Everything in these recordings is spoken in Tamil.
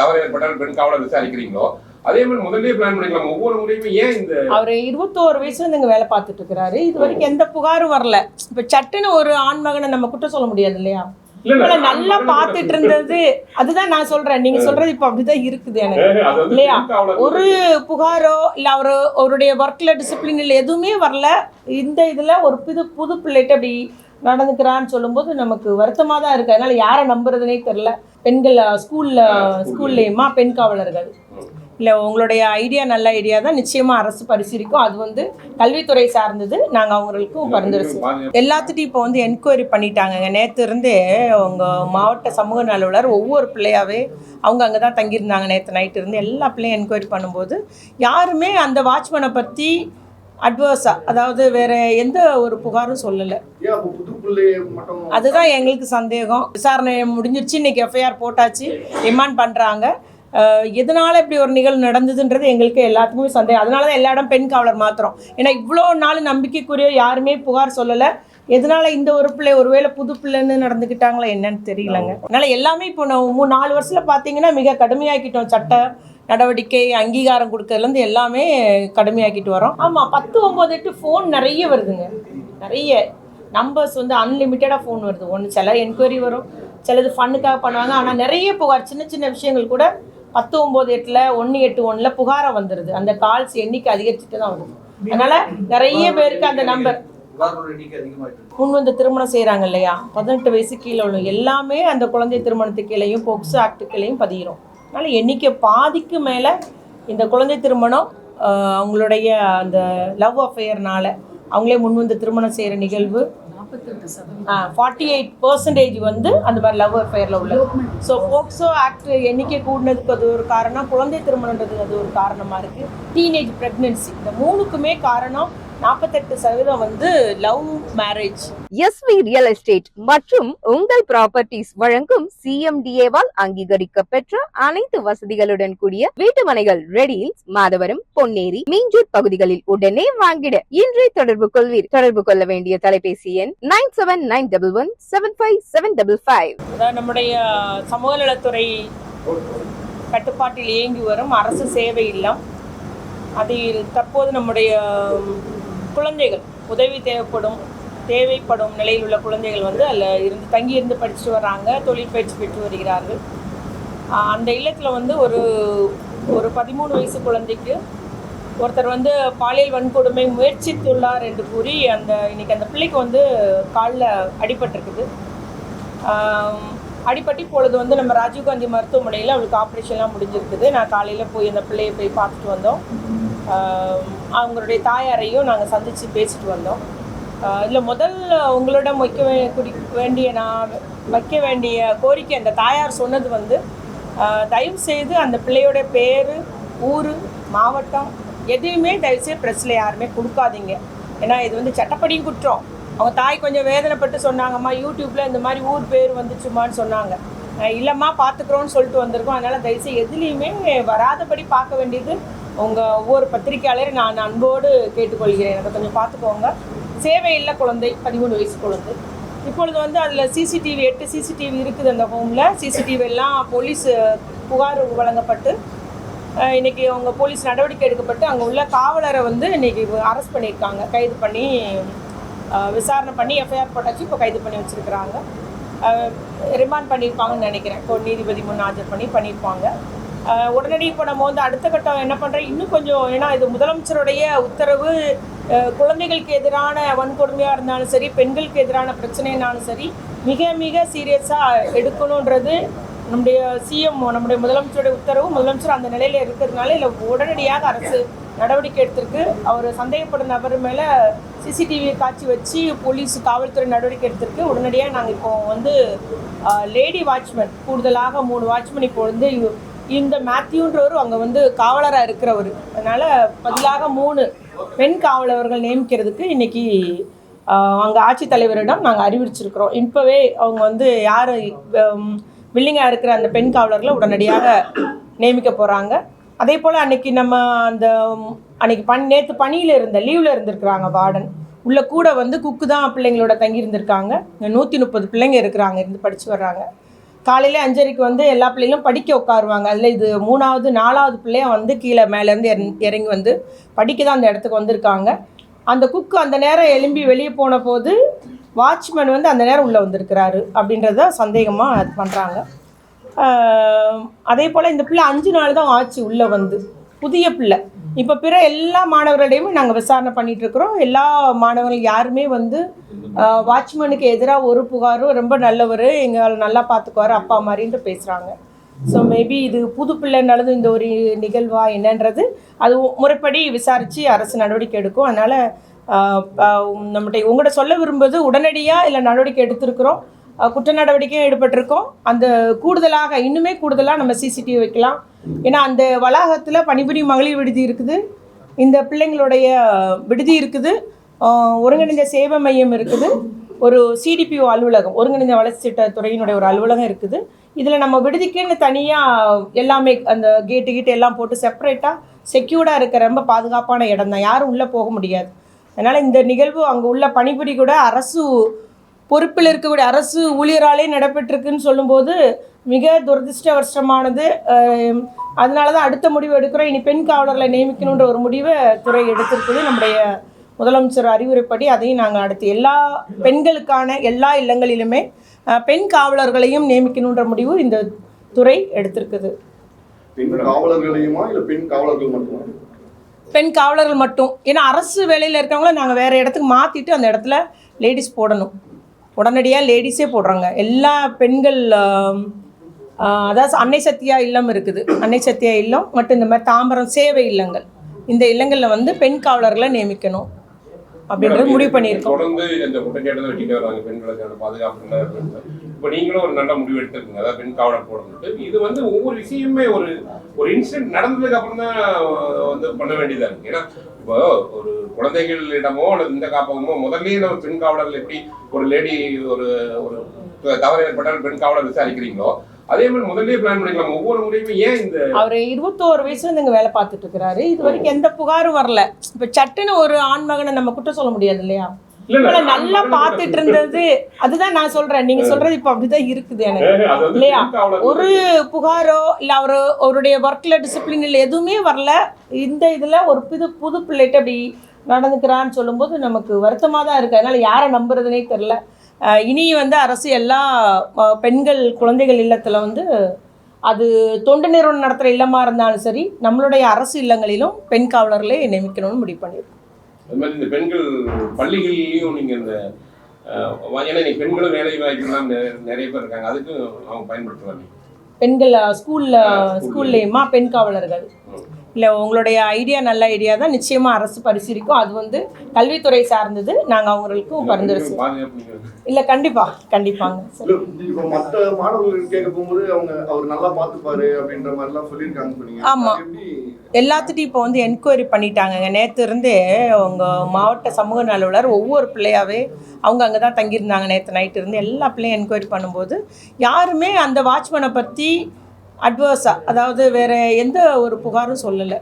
தவறு ஏற்பட்டால் பெண் காவலர் விசாரிக்கிறீங்களோ? அதே மாதிரி முதல்லயே பிளான் பண்ணிக்கலாம். ஒவ்வொரு முறையுமே ஏன் இந்த அவர் இருபத்தோரு வயசுல இருந்து வேலை பார்த்துட்டு இருக்கிறாரு. இது வரைக்கும் எந்த புகாரும் வரல. இப்ப சட்டுன்னு ஒரு ஆண் மகனை நம்ம குற்றம் சொல்ல முடியாது இல்லையா? நல்லா பார்த்துட்டு இருந்தது. அதுதான் நான் சொல்றேன். நீங்க சொல்றது இப்ப அப்படிதான் இருக்குது எனக்கு. இல்லையா? ஒரு புகாரோ இல்ல அவரு அவருடைய ஒர்க்ல டிசிப்ளின் இல்லை எதுவுமே வரல. இந்த இதுல ஒரு புது புது பிள்ளைகிட்ட அப்படி நடந்துக்கிறான்னு சொல்லும்போது நமக்கு வருத்தமா தான் இருக்கு. அதனால யாரை நம்புறதுனே தெரியல. பெண்கள் ஸ்கூல்ல ஸ்கூல்லையுமா பெண் காவலர்கள் இல்லை உங்களுடைய ஐடியா நல்ல ஐடியா தான் நிச்சயமா அரசு பரிசீலிக்கும். அது வந்து கல்வித்துறை சார்ந்தது. நாங்கள் அவங்களுக்கும் பரிந்துரை எல்லாத்துட்டையும் இப்போ வந்து என்கொயரி பண்ணிட்டாங்கங்க. நேற்று இருந்தே அவங்க மாவட்ட சமூக நல அலுவலர் ஒவ்வொரு பிள்ளையாவே அவங்க அங்கே தான் தங்கியிருந்தாங்க நேற்று நைட்டு இருந்து எல்லா பிள்ளையும் என்கொயரி பண்ணும்போது யாருமே அந்த வாட்ச்மேனை பற்றி அட்வர்ஸாக அதாவது வேற எந்த ஒரு புகாரும் சொல்லலை. அதுதான் எங்களுக்கு சந்தேகம். விசாரணை முடிஞ்சிருச்சு இன்னைக்கு எஃப்ஐஆர் போட்டாச்சு ரிமாண்ட் பண்ணுறாங்க எதனால இப்படி ஒரு நிகழ்வு நடந்ததுன்றது எங்களுக்கு எல்லாத்துக்குமே சந்தேகம். அதனால தான் எல்லா இடம் பெண் காவலர் மாத்திரம் ஏன்னா இவ்வளோ நாள் நம்பிக்கைக்குரிய யாருமே புகார் சொல்லலை. எதனால இந்த ஒரு பிள்ளை ஒருவேளை புது பிள்ளைன்னு நடந்துக்கிட்டாங்களா என்னன்னு தெரியலங்க. அதனால எல்லாமே இப்போ நான் மூணு நாலு வருஷத்தில் பார்த்தீங்கன்னா மிக கடுமையாக்கிட்டோம் சட்ட. நடவடிக்கை அங்கீகாரம் கொடுக்கறதுலேருந்து எல்லாமே கடுமையாக்கிட்டு வரோம். ஆமாம் பத்து ஒம்பது எட்டு ஃபோன் நிறைய வருதுங்க. நிறைய. நம்பர்ஸ் வந்து அன்லிமிட்டடாக ஃபோன் வருது. ஒன்று சில என்கொயரி வரும் சிலது ஃபண்ணுக்காக பண்ணுவாங்க. ஆனால் நிறைய புகார் சின்ன சின்ன விஷயங்கள் கூட பத்து ஒம்பது எட்டில் ஒன்று எட்டு ஒன்றில் புகாராக வந்துடுது அந்த கால்ஸ் எண்ணிக்கை அதிகரிச்சுட்டு தான் வருது. அதனால் நிறைய பேருக்கு அந்த நம்பர் முன் வந்து திருமணம் செய்கிறாங்க இல்லையா? பதினெட்டு வயசு கீழே உள்ள எல்லாமே அந்த குழந்தை திருமணத்துக்கு கீழேயும் போக்சோ ஆக்ட் கீழேயும் பதிகிறோம். அதனால் எண்ணிக்கை பாதிக்கு மேலே இந்த குழந்தை திருமணம் அவங்களுடைய அந்த லவ் அஃபேர்னால் அவங்களே முன் வந்து திருமணம் செய்கிற நிகழ்வு ஃபார்ட்டி எயிட் பர்சன்டேஜ் வந்து அந்த மாதிரி லவ் அஃபேரில் உள்ள. ஸோ போக்சோ ஆக்ட் எண்ணிக்கை கூடினதுக்கு அது ஒரு காரணம் குழந்தை திருமணன்றது அது ஒரு காரணமாக இருக்குது டீனேஜ் ப்ரெக்னென்சி இந்த மூணுக்குமே காரணம் நாற்பத்தெட்டு சதவீதம் வந்து love marriage. SV real estate மற்றும் உங்கள் ப்ராப்பர்ட்டிஸ் வழங்கும் சிஎம்டிஏவால் அங்கீகரிக்க பெற்ற அனைத்து வசதிகளுடன் கூடிய வீட்டுமனைகள் ரெடியில்ஸ் மாதவரம் பொன்னேரி மீஞ்சூர் பகுதிகளில் உடனே வாங்கிட. இன்றே தொடர்பு கொள்வீர். தொடர்பு கொள்ள வேண்டிய தொலைபேசி எண் nine seven nine double one seven five seven double five. நம்முடைய சமூக நலத்துறை கட்டுப்பாட்டில் இயங்கி வரும். அரசு சேவை இல்லம். அதில் தற்போது நம்முடைய குழந்தைகள் உதவி தேவைப்படும் தேவைப்படும் நிலையில் உள்ள குழந்தைகள் வந்து அதில் இருந்து தங்கியிருந்து படிச்சுட்டு வர்றாங்க தொழில் பயிற்சி பெற்று வருகிறார்கள். அந்த இல்லத்தில் வந்து ஒரு ஒரு பதிமூணு வயசு குழந்தைக்கு ஒருத்தர் வந்து பாலியல் வன்கொடுமை முயற்சித்துள்ளார் என்று கூறி அந்த இன்னைக்கு அந்த பிள்ளைக்கு வந்து காலில் அடிபட்டிருக்குது. அடிப்பட்டு இப்பொழுது வந்து நம்ம ராஜீவ்காந்தி மருத்துவமனையில் அவளுக்கு ஆப்ரேஷன்லாம் முடிஞ்சிருக்குது. நான் காலையில் போய் அந்த பிள்ளையை போய் பார்த்துட்டு வந்தோம். அவங்களுடைய தாயாரையும் நாங்கள் சந்தித்து பேசிட்டு வந்தோம். இதில் முதல் உங்களிடம் வைக்க வே- வேண்டிய நான் வைக்க வேண்டிய கோரிக்கை அந்த தாயார் சொன்னது வந்து தயவு செய்து அந்த பிள்ளையோட பேர் ஊர் மாவட்டம் எதையுமே தயவுசெய்து ப்ரெஸ்ஸில் யாருமே கொடுக்காதீங்க. ஏன்னா இது வந்து சட்டப்படியும் குற்றம். அவங்க தாய் கொஞ்சம் வேதனைப்பட்டு சொன்னாங்கம்மா யூடியூப்பில் இந்த மாதிரி ஊர் பேர் வந்துச்சுமான்னு சொன்னாங்க. இல்லைம்மா பார்த்துக்குறோன்னு சொல்லிட்டு வந்திருக்கோம். அதனால் தயவுசெய்து எதுலேயுமே வராதபடி பார்க்க வேண்டியது உங்கள் ஒவ்வொரு பத்திரிகையாளரையும் நான் அன்போடு கேட்டுக்கொள்கிறேன். அதை கொஞ்சம் பார்த்துக்கோங்க. சேவை இல்லை குழந்தை பதிமூணு வயசு குழந்தை. இப்பொழுது வந்து அதில் சிசிடிவி எட்டு சிசிடிவி இருக்குது அந்த ஹோமில் சிசிடிவி எல்லாம் போலீஸ் புகார் வழங்கப்பட்டு இன்றைக்கி அவங்க போலீஸ் நடவடிக்கை எடுக்கப்பட்டு அங்கே உள்ள காவலரை வந்து இன்னைக்கு அரெஸ்ட் பண்ணியிருக்காங்க. கைது பண்ணி விசாரணை பண்ணி எஃப்ஐஆர் போட்டாச்சு. இப்போ கைது பண்ணி வச்சுருக்கிறாங்க. ரிமாண்ட் பண்ணியிருப்பாங்கன்னு நினைக்கிறேன். இப்போ நீதிபதி முன் ஆஜர் பண்ணி பண்ணியிருப்பாங்க. உடனடி இப்போ நம்ம வந்து அடுத்த கட்டம் என்ன பண்ணுறோம் இன்னும் கொஞ்சம் ஏன்னா இது முதலமைச்சருடைய உத்தரவு. குழந்தைகளுக்கு எதிரான வன்கொடுமையாக இருந்தாலும் சரி பெண்களுக்கு எதிரான பிரச்சனைனாலும் சரி மிக மிக சீரியஸாக எடுக்கணுன்றது நம்முடைய சிஎம் நம்முடைய முதலமைச்சருடைய உத்தரவு. முதலமைச்சர் அந்த நிலையில் இருக்கிறதுனால இல்லை உடனடியாக அரசு நடவடிக்கை எடுத்திருக்கு. அவர் சந்தேகப்படும் நபர் மேலே சிசிடிவி காட்சி வச்சு போலீஸ் காவல்துறை நடவடிக்கை எடுத்திருக்கு. உடனடியாக நாங்கள் இப்போ வந்து லேடி வாட்ச்மேன் கூடுதலாக மூணு வாட்ச்மேன் இப்போ வந்து இந்த மேத்யூன்றவர் அங்கே வந்து காவலராக இருக்கிறவர். அதனால் பதிலாக மூணு பெண் காவலர்கள் நியமிக்கிறதுக்கு இன்றைக்கி அங்கே ஆட்சித்தலைவரிடம் நாங்கள் அறிவிச்சிருக்கிறோம் இப்போவே அவங்க வந்து யார் வில்லிங்காக இருக்கிற அந்த பெண் காவலர்களை உடனடியாக நியமிக்க போகிறாங்க அதே போல் அன்னைக்கு நம்ம அந்த ம், அன்னைக்கு பணி நேற்று பணியில் இருந்த லீவில் இருந்திருக்கிறாங்க வார்டன். உள்ள கூட வந்து குக்கு தான் பிள்ளைங்களோட தங்கி இருந்திருக்காங்க நூற்றி முப்பது பிள்ளைங்க இருக்கிறாங்க இருந்து படித்து வர்றாங்க. காலையில் அஞ்சரைக்கு வந்து எல்லா பிள்ளைகளும் படிக்க உட்காருவாங்க. அதில் இது மூணாவது நாலாவது பிள்ளைய வந்து கீழே மேலேருந்து இறங்கி வந்து படிக்க தான் அந்த இடத்துக்கு வந்திருக்காங்க. அந்த குக்கு அந்த நேரம் எழும்பி வெளியே போன போது வாட்ச்மேன் வந்து அந்த நேரம் உள்ளே வந்திருக்கிறாரு அப்படின்றத சந்தேகமாக அது பண்ணுறாங்க அதே போல் இந்த பிள்ளை அஞ்சு நாள் தான் ஆச்சு உள்ளே வந்து. புதிய பிள்ளை. இப்போ பிற எல்லா மாணவர்களையும் நாங்கள் விசாரணை பண்ணிட்டு இருக்கிறோம். எல்லா மாணவர்கள் யாருமே வந்து வாட்ச்மேனுக்கு எதிராக ஒரு புகாரும் ரொம்ப நல்லவர் எங்களை நல்லா பார்த்துக்குவார் அப்பா மாதிரின்ட்டு பேசுகிறாங்க ஸோ மேபி இது புது பிள்ளைனாலும் இந்த ஒரு நிகழ்வா என்னன்றது அது முறைப்படி விசாரித்து அரசு நடவடிக்கை எடுக்கும். அதனால் நம்மகிட்ட உங்கள்கிட்ட சொல்ல விரும்புவது உடனடியாக இல்லை நடவடிக்கை எடுத்திருக்கிறோம். குற்ற நடவடிக்கையும் ஈடுபட்டிருக்கோம். அந்த கூடுதலாக இன்னுமே கூடுதலாக நம்ம சிசிடிவி வைக்கலாம். ஏன்னா அந்த வளாகத்தில் பணிபுரி மகளிர் விடுதி இருக்குது. இந்த பிள்ளைங்களுடைய விடுதி இருக்குது. ஒருங்கிணைந்த சேவை மையம் இருக்குது. ஒரு சிடிபிஓ அலுவலகம் ஒருங்கிணைந்த வளர்ச்சி திட்ட துறையினுடைய ஒரு அலுவலகம் இருக்குது. இதில் நம்ம விடுதிக்குன்னு தனியாக எல்லாமே அந்த கேட்டு கீட்டு எல்லாம் போட்டு செப்பரேட்டாக செக்யூர்டாக இருக்க ரொம்ப பாதுகாப்பான இடம் தான் யாரும் உள்ளே போக முடியாது. அதனால் இந்த நிகழ்வு அங்கே உள்ள பணிபுரி கூட அரசு பொறுப்பில் இருக்கக்கூடிய அரசு ஊழியராலே நடைபெற்றிருக்குன்னு சொல்லும்போது மிக துரதிருஷ்டவசமானது. அஹ், அதனால தான் அடுத்த முடிவு எடுக்கிறோம். இனி பெண் காவலர்களை நியமிக்கணுன்ற ஒரு முடிவை துறை எடுத்திருக்குது. நம்முடைய முதலமைச்சர் அறிவுரைப்படி அதையும் நாங்கள் அடுத்து எல்லா பெண்களுக்கான எல்லா இல்லங்களிலுமே பெண் காவலர்களையும் நியமிக்கணுன்ற முடிவு இந்த துறை எடுத்திருக்குது. பெண் காவலர்களையுமா இல்ல பெண் காவலர்கள் மட்டுமா? பெண் காவலர்கள் மட்டும். ஏன்னா அரசு வேலையில் இருக்கவங்கள நாங்கள் வேறு இடத்துக்கு மாற்றிட்டு அந்த இடத்துல லேடிஸ் போடணும். உடனடியாக லேடிஸே போடுறாங்க. எல்லா பெண்கள் அதாவது அன்னை சத்யா இல்லம் இருக்குது. அன்னை சத்யா இல்லம் மற்றும் இந்த மாதிரி தாம்பரம் சேவை இல்லங்கள். இந்த இல்லங்களில் வந்து பெண் காவலர்களை நியமிக்கணும் அப்படின்றது முடிவு பண்ணியிருக்கோம். தொடர்ந்து இந்த குற்றச்சாட்டு வச்சுட்டு வராங்க. பெண்களுக்கான பாதுகாப்பு. இப்போ நீங்களும் ஒரு நல்ல முடிவு எடுத்திருக்கீங்க. அதாவது பெண் காவலர் போடணுட்டு இது வந்து ஒவ்வொரு விஷயமே ஒரு ஒரு இன்சிடென்ட் நடந்ததுக்கு அப்புறம் தான் வந்து பண்ண வேண்டியதா இருக்கு. ஏன்னா இப்போ ஒரு குழந்தைகளிடமோ அல்லது இந்த காப்பகமோ முதல்லயே நம்ம பெண் காவலர்கள் எப்படி ஒரு லேடி ஒரு ஒரு தவறு ஏற்பட்டால் பெண் காவலர் விசாரிக்கிறீங்களோ அதே மாதிரி முதல்ல பிளான் பண்ணிக்கலாம். ஒவ்வொரு முறையுமே ஏன் இந்த அவர் இருபத்தோரு வயசுல இருந்து வேலை பார்த்துட்டு இருக்கிறாரு. இது வரைக்கும் எந்த புகாரும் வரல. இப்போ சட்டுன்னு ஒரு ஆண்மகனை நம்ம குற்றம் சொல்ல முடியாது இல்லையா? இவளை நல்லா பார்த்துட்டு இருந்தது அதுதான் நான் சொல்றேன். நீங்க சொல்றது இப்போ அப்படிதான் இருக்குது எனக்கு. இல்லையா? ஒரு புகாரோ இல்லை அவர் அவருடைய ஒர்க்கில் டிசிப்ளின் இல்லை எதுவுமே வரல. இந்த இதில் ஒரு புது புது பிள்ளைகிட்ட அப்படி நடந்துக்கிறான்னு சொல்லும்போது நமக்கு வருத்தமாக தான் இருக்குது அதனால் யாரை நம்புறதுனே தெரில இனி வந்து அரசு எல்லா பெண்கள் குழந்தைகள் இல்லத்தில் வந்து அது தொண்டு நிறுவனம் நடத்துகிற இல்லமாக இருந்தாலும் சரி நம்மளுடைய அரசு இல்லங்களிலும் பெண் காவலர்களே நியமிக்கணும்னு முடிவு பண்ணியிருக்கோம். அது மாதிரி இந்த பெண்கள் பள்ளிகள்லயும் நீங்க இந்த ஏன்னா நீங்க பெண்களும் வேலை வாய்ப்புலாம் நிறைய பேர் இருக்காங்க. அதுக்கும் அவங்க பயன்படுத்துவாங்க. பெண்கள் ஸ்கூலில் ஸ்கூல்லேயுமா? பெண் காவலர்கள். இல்லை உங்களுடைய ஐடியா நல்ல ஐடியா தான் நிச்சயமாக அரசு பரிசீலிக்கும். அது வந்து கல்வித்துறை சார்ந்தது. நாங்கள் அவங்களுக்கும் பரிந்துரை இல்லை கண்டிப்பாக கண்டிப்பாங்க. மத்த மாணவர்கள் கேட்க போகும்போது அவங்க அவர் நல்லா பாத்துப்பாரு அப்படின்ற மாதிரி எல்லாம் சொல்லியிருக்காங்க சொன்னீங்க ஆமா. அது எப்படி? எல்லாத்துட்டையும் இப்போ வந்து என்கொயரி பண்ணிட்டாங்கங்க. நேற்று இருந்தே அவங்க மாவட்ட சமூக நல ஒவ்வொரு பிள்ளையாவே அவங்க அங்கே தான் தங்கியிருந்தாங்க நேற்று நைட்டு இருந்து எல்லா பிள்ளையும் என்கொயரி பண்ணும்போது யாருமே அந்த வாட்ச்மேனை பற்றி அட்வர்ஸாக அதாவது வேற எந்த ஒரு புகாரும் சொல்லலை.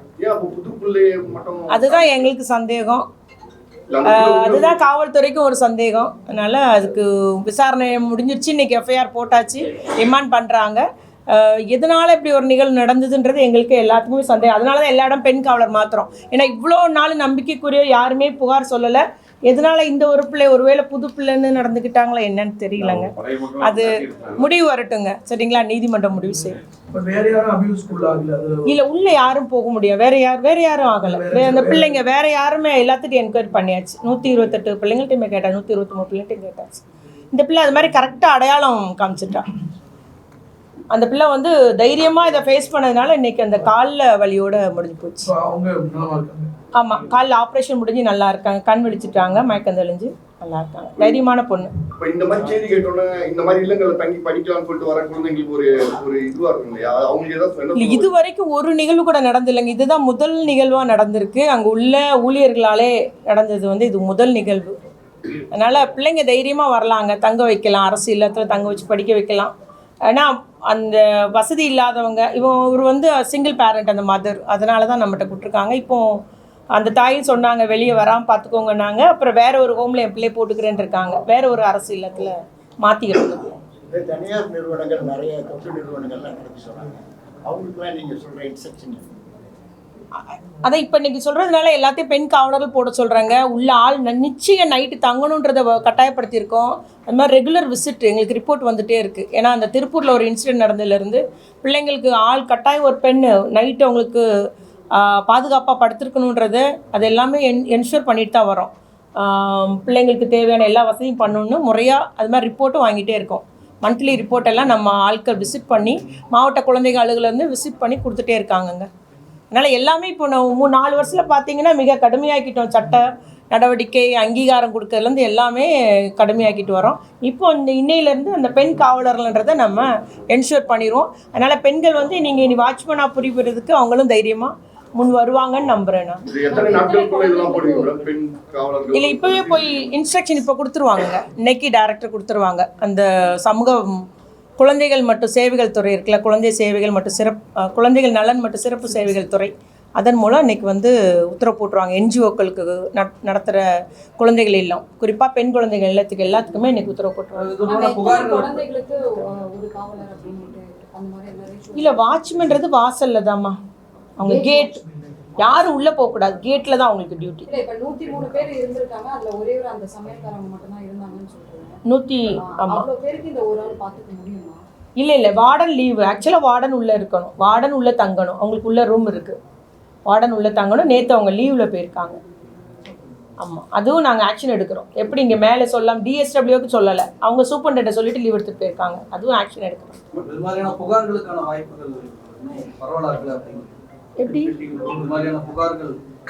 அதுதான் எங்களுக்கு சந்தேகம். அதுதான் காவல்துறைக்கும் ஒரு சந்தேகம். அதனால் அதுக்கு விசாரணை முடிஞ்சிருச்சு இன்னைக்கு எஃப்ஐஆர் போட்டாச்சு ரிமாண்ட் பண்ணுறாங்க எதனால் இப்படி ஒரு நிகழ்வு நடந்ததுன்றது எங்களுக்கு எல்லாத்துக்குமே சந்தேகம். அதனால தான் எல்லா இடம் பெண் காவலர் மாத்திரம். ஏன்னா இவ்வளோ நாள் நம்பிக்கைக்குரிய யாருமே புகார் சொல்லலை. எதனால இந்த ஒரு பிள்ளை ஒருவேளை புது பிள்ளைன்னு நடந்துக்கிட்டாங்களா என்னன்னு தெரியலங்க. அது முடிவு வரட்டுங்க. சரிங்களா? நீதிமன்றம் முடிவு செய்யும் இல்லை உள்ள யாரும் போக முடியாது. வேற யார் வேற யாரும் ஆகலை. அந்த பிள்ளைங்க வேற யாருமே எல்லாத்துட்டும் என்கொயரி பண்ணியாச்சு. நூற்றி இருபத்தெட்டு பிள்ளைங்கள்ட்டையுமே கேட்டாச்சு நூற்றி இருபத்தி மூணு பிள்ளைங்கள்ட்டையும் கேட்டாச்சு. இந்த பிள்ளை அது மாதிரி கரெக்டாக அடையாளம் காமிச்சிட்டா. அந்த பிள்ளை வந்து தைரியமாக இதை ஃபேஸ் பண்ணதுனால இன்னைக்கு அந்த காலில் வலியோட முடிஞ்சு போச்சு. ஆமாம் காலில் ஆப்ரேஷன் முடிஞ்சு நல்லா இருக்காங்க. கண் விழிச்சிட்டாங்க மயக்கம் தெளிஞ்சு நல்லா இருக்காங்க. தைரியமான பொண்ணு. இப்ப இந்த மாதிரி செய்தி கேட்டோன்னே இந்த மாதிரி இல்லங்கள்ல தங்கி படிக்கலாம்னு சொல்லிட்டு வர குழந்தைங்களுக்கு ஒரு ஒரு இதுவா இருக்கும் இல்லையா? அவங்களுக்கு ஏதாவது இது வரைக்கும் ஒரு நிகழ்வு கூட நடந்தில்லைங்க இதுதான் முதல் நிகழ்வாக நடந்திருக்கு. அங்கே உள்ள ஊழியர்களாலே நடந்தது வந்து இது முதல் நிகழ்வு. அதனால் பிள்ளைங்க தைரியமாக வரலாங்க. தங்க வைக்கலாம் அரசு இல்லத்தில் தங்க வச்சு படிக்க வைக்கலாம். ஏன்னா அந்த வசதி இல்லாதவங்க இவன் இவர் வந்து சிங்கிள் பேரண்ட் அந்த மதர் அதனால தான் நம்மகிட்ட கொடுத்துருக்காங்க. இப்போ அந்த தாயும் சொன்னாங்க வெளியே வராமல் பார்த்துக்கோங்கன்னாங்க. அப்புறம் வேற ஒரு ஹோமில் என் பிள்ளை போட்டுக்கிறேன்னு இருக்காங்க. வேற ஒரு அரசு இல்லத்தில் மாற்றிக்கிறது தனியார் நிறுவனங்கள் நிறைய தொண்டு நிறுவனங்கள்லாம் நடத்தி சொல்கிறாங்க அவங்களுக்குலாம் நீங்கள் சொல்கிற இன்ஸ்ட்ரக்ஷன் அதான் இப்போ இன்னைக்கு சொல்கிறதுனால எல்லாத்தையும் பெண் காவலர்கள் போட சொல்கிறாங்க உள்ள ஆள் நிச்சயம் நைட்டு தங்கணுன்றதை கட்டாயப்படுத்தியிருக்கோம். அது மாதிரி ரெகுலர் விசிட் எங்களுக்கு ரிப்போர்ட் வந்துகிட்டே இருக்குது ஏன்னா அந்த திருப்பூரில் ஒரு இன்சிடென்ட் நடந்ததுலேருந்து பிள்ளைங்களுக்கு ஆள் கட்டாயம் ஒரு பெண் நைட்டு அவங்களுக்கு பாதுகாப்பாக படுத்திருக்கணுன்றத அது எல்லாமே என் என்ஷூர் பண்ணிட்டு தான் வரோம் பிள்ளைங்களுக்கு தேவையான எல்லா வசதியும் பண்ணணும்னு முறையாக அது மாதிரி ரிப்போர்ட்டும் வாங்கிட்டே இருக்கோம். மந்த்லி ரிப்போர்ட் எல்லாம் நம்ம ஆட்கள் விசிட் பண்ணி மாவட்ட குழந்தைகள் அலுவலர்லேருந்து விசிட் பண்ணி கொடுத்துட்டே இருக்காங்கங்க. அதனால் எல்லாமே இப்போ நான் மூணு நாலு வருஷத்தில் பார்த்தீங்கன்னா மிக கடுமையாக்கிட்டோம். சட்ட நடவடிக்கை அங்கீகாரம் கொடுக்கறதுலேருந்து எல்லாமே கடுமையாக்கிட்டு வரோம் இப்போ இந்த இன்னையிலேருந்து அந்த பெண் காவலர்கள்ன்றதை நம்ம என்ஷூர் பண்ணிடுவோம் அதனால் பெண்கள் வந்து நீங்கள் இனி வாட்ச்மேனாக புரிவுறதுக்கு அவங்களும் தைரியமாக முன் வருவாங்கன்னு காவலர்கள்? இல்லை இப்போவே போய் இன்ஸ்ட்ரக்ஷன் இப்போ கொடுத்துருவாங்கங்க. இன்னைக்கு டேரக்டர் கொடுத்துருவாங்க. அந்த சமூக குழந்தைகள் மற்றும் சேவைகள் துறை இருக்குல்ல குழந்தை சேவைகள் மற்றும் சிறப்பு குழந்தைகள் நலன் மற்றும் சிறப்பு சேவைகள் துறை. அதன் மூலம் இன்னைக்கு வந்து உத்தரவு போட்டுருவாங்க. என்ஜிஓக்களுக்கு நடத்துகிற குழந்தைகள் இல்லம். குறிப்பாக பெண் குழந்தைகள் இல்லத்துக்கு எல்லாத்துக்குமே இன்னைக்கு உத்தரவு போட்டுருவாங்க. இல்லை வாட்ச்மேன்றது வாசல்ல தாம்மா அவங்க கேட் யாரும் உள்ளே போகக்கூடாது கேட்டில் தான் அவங்களுக்கு டியூட்டி இல்ல இப்ப நூத்தி மூணு பேர் இருந்திருக்காங்க. அதுல ஒரே ஒரு அந்த சமையல்காரங்க மட்டும் தான் இருந்தாங்கன்னு சொல்றாங்க. நூற்றி ஆமாம் இல்லை இல்லை வார்டன் லீவு ஆக்சுவலாக வார்டன் உள்ளே இருக்கணும். வார்டன் உள்ளே தங்கணும். அவங்களுக்கு உள்ள ரூம் இருக்குது வார்டன் உள்ளே தங்கணும். நேற்று அவங்க லீவில் போயிருக்காங்க. ஆமாம் அதுவும் நாங்கள் ஆக்ஷன் எடுக்கிறோம். எப்படி இங்கே மேலே சொல்லலாம் டிஎஸ்டபிள்யூக்கு சொல்லலை. அவங்க சூப்பர்டென்ட்டை சொல்லிட்டு லீவ் எடுத்துகிட்டு போயிருக்காங்க. அதுவும் ஆக்ஷன் எடுக்கிறோம். புகார்களுக்கான வாய்ப்புகள் எப்படி?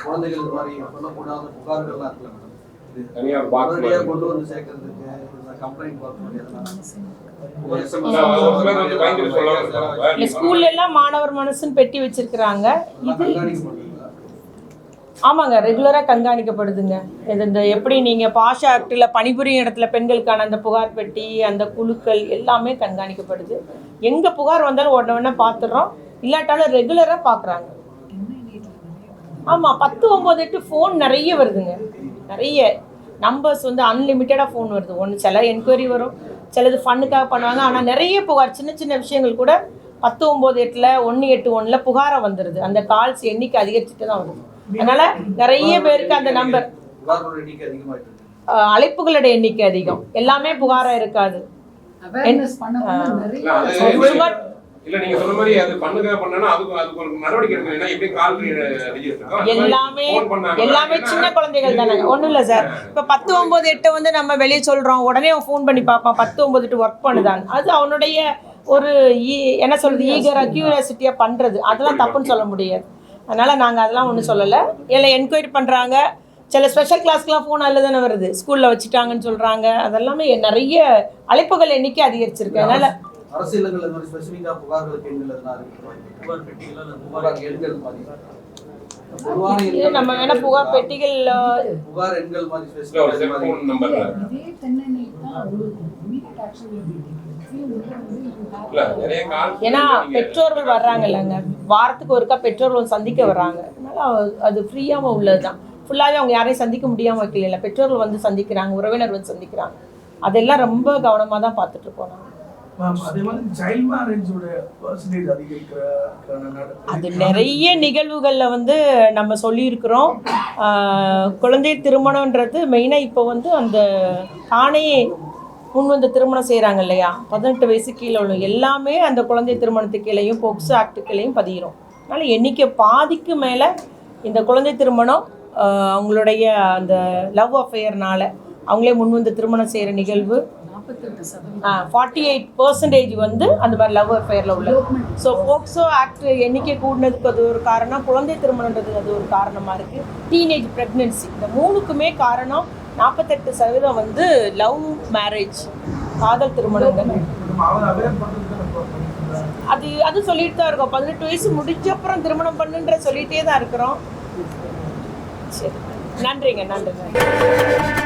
குழந்தைகள் தனியார் பாக்ஸ் கொண்டு வந்து சேர்க்கறதுக்கு கம்ப்ளைண்ட் பார்க்க ஸ்கூல்ல எல்லாம். மாணவர் மனசுன்னு பெட்டி வச்சிருக்கிறாங்க. இது ஆமாங்க ரெகுலராக கண்காணிக்கப்படுதுங்க. இது இந்த எப்படி நீங்கள் பாஷா ஆக்டில் பணிபுரியும் இடத்துல பெண்களுக்கான அந்த புகார் பெட்டி அந்த குழுக்கள் எல்லாமே கண்காணிக்கப்படுது. எங்கே புகார் வந்தாலும் உடனே உடனே பார்த்துடுறோம் இல்லாட்டாலும் ரெகுலராக பார்க்குறாங்க ஆமாம் பத்து ஒம்பது எட்டு ஃபோன் நிறைய வருதுங்க. நிறைய நம்பர்ஸ் வந்து அன்லிமிட்டடாக ஃபோன் வருது. ஒன்று சில என்கொயரி வரும் சிலது ஃபண்ணுக்காக பண்ணுவாங்க. ஆனால் நிறைய புகார் சின்ன சின்ன விஷயங்கள் கூட பத்து ஒம்பது எட்டில் ஒன்று எட்டு ஒன்றில் புகாராக வந்துடுது அந்த கால்ஸ் எண்ணிக்கை அதிகரிச்சுட்டு தான் வருது. அதனால் நிறைய பேருக்கு அந்த நம்பர் அழைப்புகளோட எண்ணிக்கை அதிகம். எல்லாமே புகாராக இருக்காது. இல்ல, நிறைய அது சுமார் இல்ல நீங்க சொன்ன மாதிரி அது பண்ணுங்க பண்ணனா அதுக்கு அதுக்கு ஒரு நடவடிக்கை எடுக்கணும். ஏன்னா எப்படி கால் ரெஜிஸ்டர் எல்லாமே எல்லாமே சின்ன குழந்தைகள் தானே. ஒன்றும் இல்லை சார் இப்போ பத்து ஒம்பது எட்டு வந்து நம்ம வெளியே சொல்கிறோம் உடனே அவன் ஃபோன் பண்ணி பார்ப்பான். பத்து ஒம்பது எட்டு ஒர்க் பண்ணுதான் அது அவனுடைய ஒரு ஈ- என்ன சொல்கிறது ஈகராக க்யூரியாசிட்டியாக பண்ணுறது அதெல்லாம் தப்புன்னு சொல்ல முடியாது. அதனால் நாங்கள் அதெல்லாம் ஒன்றும் சொல்லலை. இல்லை என்கொயரி பண்ணுறாங்க சில ஸ்பெஷல் கிளாஸ்க்குலாம் ஃபோன் அதில் தானே வருது. ஸ்கூலில் வச்சுட்டாங்கன்னு சொல்கிறாங்க அதெல்லாமே நிறைய அழைப்புகள் எண்ணிக்கை அதிகரிச்சிருக்கு. அதனால் அரசியலுங்கள் இந்த மாதிரி ஸ்பெசிஃபிக்கா புகார்களுக்கு எண்கள் எதுனா இருக்கு புகார் பெட்டிகள் புகார் எண்கள் மாதிரி. நம்ம வேணா புகார் பெட்டிகள் புகார் எண்கள் மாதிரி ஏன்னா பெற்றோர்கள் வர்றாங்க இல்லைங்க வாரத்துக்கு ஒருக்கா பெற்றோர்கள் சந்திக்க வர்றாங்க. அதனால அது ஃப்ரீயாகவும் உள்ளது தான் ஃபுல்லாகவே அவங்க யாரையும் சந்திக்க முடியாமல் வைக்கல பெற்றோர்கள் வந்து சந்திக்கிறாங்க உறவினர் வந்து சந்திக்கிறாங்க. அதெல்லாம் ரொம்ப கவனமாக தான் பார்த்துட்டு இருக்கோம். அதே மாதிரி சைல்ட் மேரேஜோட பர்சன்டேஜ் அதிகரிக்கிற அது நிறைய நிகழ்வுகளில் வந்து நம்ம சொல்லியிருக்கிறோம். குழந்தை திருமணன்றது மெயினாக இப்போ வந்து அந்த தானே முன் வந்து திருமணம் செய்கிறாங்க இல்லையா? பதினெட்டு வயசு கீழே உள்ள எல்லாமே அந்த குழந்தை திருமணத்து கீழேயும் போக்ஸோ ஆக்டு கீழேயும் பதிகிறோம் அதனால் எண்ணிக்கை பாதிக்கு மேலே இந்த குழந்தை திருமணம் அவங்களுடைய அந்த லவ் அஃபேர்னால அவங்களே முன் வந்து திருமணம் செய்கிற நிகழ்வு ஃபார்ட்டி எயிட் பர்சன்டேஜ் வந்து அந்த மாதிரி லவ் அஃபேரில் உள்ளது. ஸோ போக்சோ ஆக்ட் எண்ணிக்கை கூடினதுக்கு அது ஒரு காரணம் குழந்தை திருமணன்றது அது ஒரு காரணமாக இருக்குது டீனேஜ் ப்ரெக்னென்சி இந்த மூணுக்குமே காரணம் நாற்பத்தெட்டு சதவீதம் வந்து லவ் மேரேஜ் காதல் திருமணங்கள். அது அது சொல்லிட்டு தான் இருக்கோம். பதினெட்டு வயசு முடிஞ்ச அப்புறம் திருமணம் பண்ணுன்ற சொல்லிட்டே தான் இருக்கிறோம். சரி. நன்றிங்க நன்றிங்க.